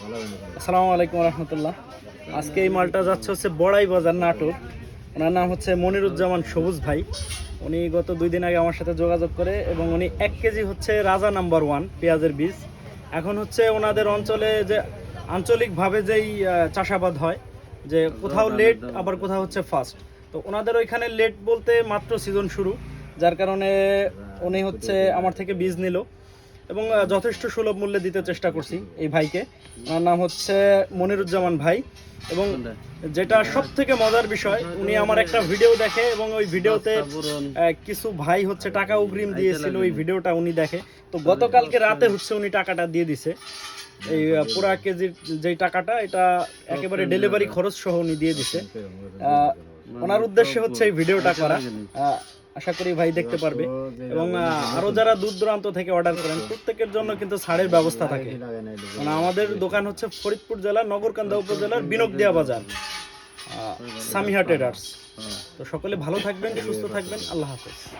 আসসালামু আলাইকুম রহমতুল্লাহ। আজকে এই মালটা যাচ্ছে হচ্ছে বড়াই বাজার নাটক ওনার নাম হচ্ছে মনিরুজ্জামান সবুজ ভাই। উনি গত দুই দিন আগে আমার সাথে যোগাযোগ করে এবং উনি এক কেজি হচ্ছে রাজা নাম্বার ওয়ান, পেঁয়াজের বীজ। এখন হচ্ছে ওনাদের অঞ্চলে যে আঞ্চলিকভাবে যেই চাষাবাদ হয়, যে কোথাও লেট আবার কোথাও হচ্ছে ফাস্ট তো ওনাদের ওইখানে লেট বলতে মাত্র সিজন শুরু। যার কারণে উনি হচ্ছে আমার থেকে বীজ নিল। এবং যথেষ্ট সুলভ মূল্যে দিতে চেষ্টা করছি এই ভাইকে। ওনার নাম হচ্ছে মনিরুজ্জামান ভাই এবং যেটা সব থেকে মজার বিষয় উনি আমার একটা ভিডিও দেখে এবং ওই ভিডিওতে কিছু ভাই হচ্ছে টাকা অগ্রিম দিয়েছিল ওই ভিডিওটা উনি দেখে। তো গতকালকে রাতে হচ্ছে উনি টাকাটা দিয়ে দিছে। এই আহ, পুরা কেজির যেই টাকাটা এটা একেবারে ডেলিভারি খরচ সহ উনি দিয়ে দিছে। ওনার উদ্দেশ্যে হচ্ছে এই ভিডিওটা করা। আশা করি ভাই দেখতে পারবে। এবং আরও যারা দূর দূরান্ত থেকে অর্ডার করেন প্রত্যেকের জন্য কিন্তু ছাড়ের ব্যবস্থা থাকে। মানে আমাদের দোকান হচ্ছে ফরিদপুর জেলার নগরকান্দা উপজেলার বিনকদিয়া বাজার। সামিহা ট্রেডার্স তো সকলে ভালো থাকবেন সুস্থ থাকবেন। আল্লাহ হাফেজ।